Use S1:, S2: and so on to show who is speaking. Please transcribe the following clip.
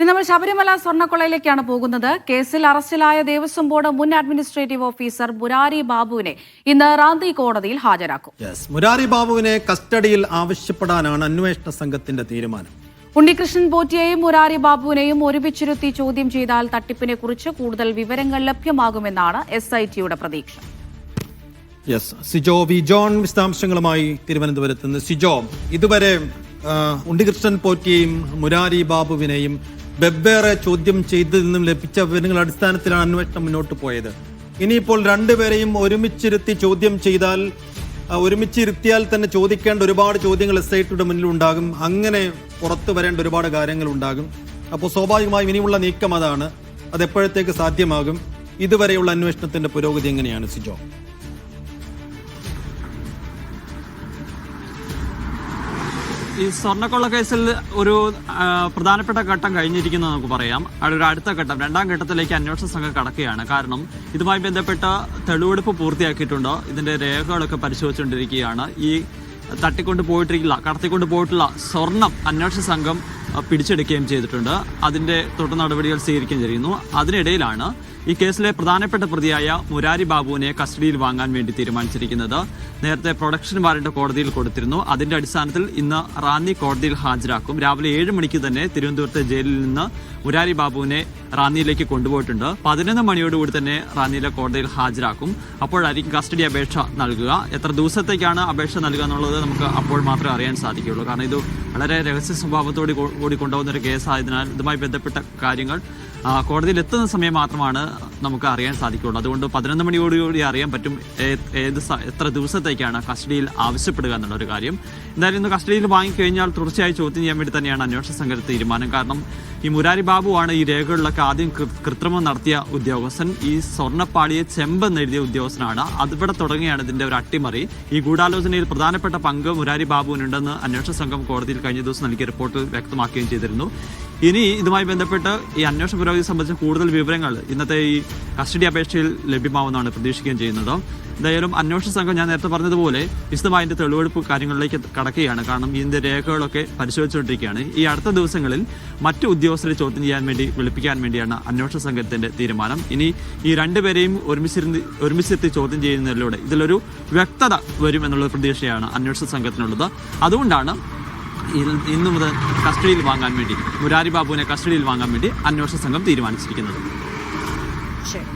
S1: ഇനി നമ്മൾ ശബരിമല സ്വർണക്കൊള്ളയിലേക്കാണ് പോകുന്നത്. കേസിൽ അറസ്റ്റിലായ ദേവസ്വം ബോർഡ് മുൻ അഡ്മിനിസ്ട്രേറ്റീവ് ഓഫീസർ മുരാരി ബാബുവിനെ ഇന്ന് റാന്തി കോടതിയിൽ ഹാജരാക്കും.
S2: മുരാരി ബാബുവിനെ കസ്റ്റഡിയിൽ ആവശ്യപ്പെടാനാണ് അന്വേഷണ സംഘത്തിന്റെ തീരുമാനം.
S1: ഉണ്ണികൃഷ്ണൻ പോറ്റിയെയും മുരാരി ബാബുവിനെയും ഒരുമിച്ചിരുത്തി ചോദ്യം ചെയ്താൽ തട്ടിപ്പിനെ കുറിച്ച് കൂടുതൽ വിവരങ്ങൾ ലഭ്യമാകുമെന്നാണ് എസ് ഐ ടിയുടെ പ്രതീക്ഷ.
S2: യെസ് സിജോ വി ജോൺ വിശദാംശങ്ങളുമായി തിരുവനന്തപുരത്ത് നിന്ന്. സിജോ ഇതുവരെ ഉണ്ണികൃഷ്ണൻ പോറ്റിയെയും മുരാരി ബാബുവിനെയും വെവ്വേറെ ചോദ്യം ചെയ്തതിൽ നിന്നും ലഭിച്ച വിവരങ്ങളുടെ അടിസ്ഥാനത്തിലാണ് അന്വേഷണം മുന്നോട്ട് പോയത്. ഇനിയിപ്പോൾ രണ്ടുപേരെയും ഒരുമിച്ചിരുത്തി ചോദ്യം ചെയ്താൽ ഒരുമിച്ചിരുത്തിയാൽ തന്നെ ചോദിക്കേണ്ട ഒരുപാട് ചോദ്യങ്ങൾ എസ് ഐ ടിയുടെ മുന്നിൽ ഉണ്ടാകും. അങ്ങനെ പുറത്തു വരേണ്ട ഒരുപാട് കാര്യങ്ങൾ ഉണ്ടാകും. അപ്പോൾ സ്വാഭാവികമായും ഇനിയുള്ള നീക്കം അതാണ്. അത് എപ്പോഴത്തേക്ക് സാധ്യമാകും? ഇതുവരെയുള്ള അന്വേഷണത്തിന്റെ പുരോഗതി എങ്ങനെയാണ് സിജോ?
S3: ഈ സ്വർണക്കൊള്ള കേസിൽ ഒരു പ്രധാനപ്പെട്ട ഘട്ടം കഴിഞ്ഞിരിക്കുന്നു നമുക്ക് പറയാം. ഒരു അടുത്ത ഘട്ടം. രണ്ടാം ഘട്ടത്തിലേക്ക് അന്വേഷണ സംഘം കടക്കുകയാണ്. കാരണം ഇതുമായി ബന്ധപ്പെട്ട തെളിവെടുപ്പ് പൂർത്തിയാക്കിയിട്ടുണ്ടോ? ഇതിന്റെ രേഖകളൊക്കെ പരിശോധിച്ചുകൊണ്ടിരിക്കുകയാണ്. ഈ തട്ടിക്കൊണ്ട് പോയിട്ടില്ല കടത്തിക്കൊണ്ട് പോയിട്ടുള്ള സ്വർണം അന്വേഷണ സംഘം പിടിച്ചെടുക്കുകയും ചെയ്തിട്ടുണ്ട്. അതിന്റെ തുടർ നടപടികൾ സ്വീകരിക്കുകയും ചെയ്യുന്നു. അതിനിടയിലാണ് ഈ കേസിലെ പ്രധാനപ്പെട്ട പ്രതിയായ മുരാരി ബാബുവിനെ കസ്റ്റഡിയിൽ വാങ്ങാൻ വേണ്ടി തീരുമാനിച്ചിരിക്കുന്നത്. നേരത്തെ പ്രൊഡക്ഷൻ വാറന്റ് കോടതിയിൽ കൊടുത്തിരുന്നു. അതിന്റെ അടിസ്ഥാനത്തിൽ ഇന്ന് റാന്നി കോടതിയിൽ ഹാജരാക്കും. രാവിലെ ഏഴ് മണിക്ക് തന്നെ തിരുവനന്തപുരത്തെ ജയിലിൽ നിന്ന് മുരാരി ബാബുവിനെ റാന്നിയിലേക്ക് കൊണ്ടുപോയിട്ടുണ്ട്. പതിനൊന്ന് മണിയോടുകൂടി തന്നെ റാന്നിയിലെ കോടതിയിൽ ഹാജരാക്കും. അപ്പോഴായിരിക്കും കസ്റ്റഡി അപേക്ഷ നൽകുക. എത്ര ദിവസത്തേക്കാണ് അപേക്ഷ നൽകുക എന്നുള്ളത് നമുക്ക് അപ്പോൾ മാത്രമേ അറിയാൻ സാധിക്കുകയുള്ളൂ. കാരണം ഇത് വളരെ രഹസ്യ സ്വഭാവത്തോട് കൂടി കൊണ്ടുപോകുന്ന ഒരു കേസായതിനാൽ ഇതുമായി ബന്ധപ്പെട്ട കാര്യങ്ങൾ കോടതിയിൽ എത്തുന്ന സമയം മാത്രമാണ് നമുക്ക് അറിയാൻ സാധിക്കുകയുള്ളൂ. അതുകൊണ്ട് പതിനൊന്ന് മണിയോടുകൂടി അറിയാൻ പറ്റും ഏത് എത്ര ദിവസത്തേക്കാണ് കസ്റ്റഡിയിൽ ആവശ്യപ്പെടുക എന്നുള്ള ഒരു കാര്യം. എന്തായാലും ഇന്ന് കസ്റ്റഡിയിൽ വാങ്ങിക്കഴിഞ്ഞാൽ തുടർച്ചയായി ചോദ്യം ചെയ്യാൻ വേണ്ടി തന്നെയാണ് അന്വേഷണ സംഘത്തിന്റെ തീരുമാനം. കാരണം ഈ മുരാരി ബാബുവാണ് ഈ രേഖകളിലൊക്കെ ആദ്യം കൃത്രിമം നടത്തിയ ഉദ്യോഗസ്ഥൻ ഈ സ്വർണപ്പാളിയെ ചെമ്പെന്ന് എഴുതിയ ഉദ്യോഗസ്ഥനാണ്. അതിവിടെ തുടങ്ങിയാണ് ഇതിന്റെ ഒരു അട്ടിമറി. ഈ ഗൂഢാലോചനയിൽ പ്രധാനപ്പെട്ട പങ്ക് മുരാരി ബാബുവിനുണ്ടെന്ന് അന്വേഷണ സംഘം കോടതിയിൽ കഴിഞ്ഞ ദിവസം നൽകിയ റിപ്പോർട്ട് വ്യക്തമാക്കുകയും ചെയ്തിരുന്നു. ഇനി ഇതുമായി ബന്ധപ്പെട്ട് ഈ അന്വേഷണ പുരോഗതി സംബന്ധിച്ച കൂടുതൽ വിവരങ്ങൾ ഇന്നത്തെ ഈ കസ്റ്റഡി അപേക്ഷയിൽ ലഭ്യമാവുന്നതാണ് പ്രതീക്ഷിക്കുകയും ചെയ്യുന്നത്. എന്തായാലും അന്വേഷണ സംഘം ഞാൻ നേരത്തെ പറഞ്ഞതുപോലെ വിശദമായ അതിന്റെ തെളിവെടുപ്പ് കാര്യങ്ങളിലേക്ക് കടക്കുകയാണ്. കാരണം ഇതിന്റെ രേഖകളൊക്കെ പരിശോധിച്ചുകൊണ്ടിരിക്കുകയാണ്. ഈ അടുത്ത ദിവസങ്ങളിൽ മറ്റു ഉദ്യോഗസ്ഥരെ ചോദ്യം ചെയ്യാൻ വേണ്ടി വിളിപ്പിക്കാൻ വേണ്ടിയാണ് അന്വേഷണ സംഘത്തിന്റെ തീരുമാനം. ഇനി ഈ രണ്ടുപേരെയും ഒരുമിച്ചിരുന്ന് ഒരുമിച്ചെത്തി ചോദ്യം ചെയ്യുന്നതിലൂടെ ഇതിലൊരു വ്യക്തത വരും എന്നുള്ള പ്രതീക്ഷയാണ് അന്വേഷണ സംഘത്തിനുള്ളത്. അതുകൊണ്ടാണ് ഇന്നു മുതൽ കസ്റ്റഡിയിൽ വാങ്ങാൻ വേണ്ടി മുരാരി ബാബുവിനെ കസ്റ്റഡിയിൽ വാങ്ങാൻ വേണ്ടി അന്വേഷണ സംഘം തീരുമാനിച്ചിരിക്കുന്നത്.
S1: ശരി.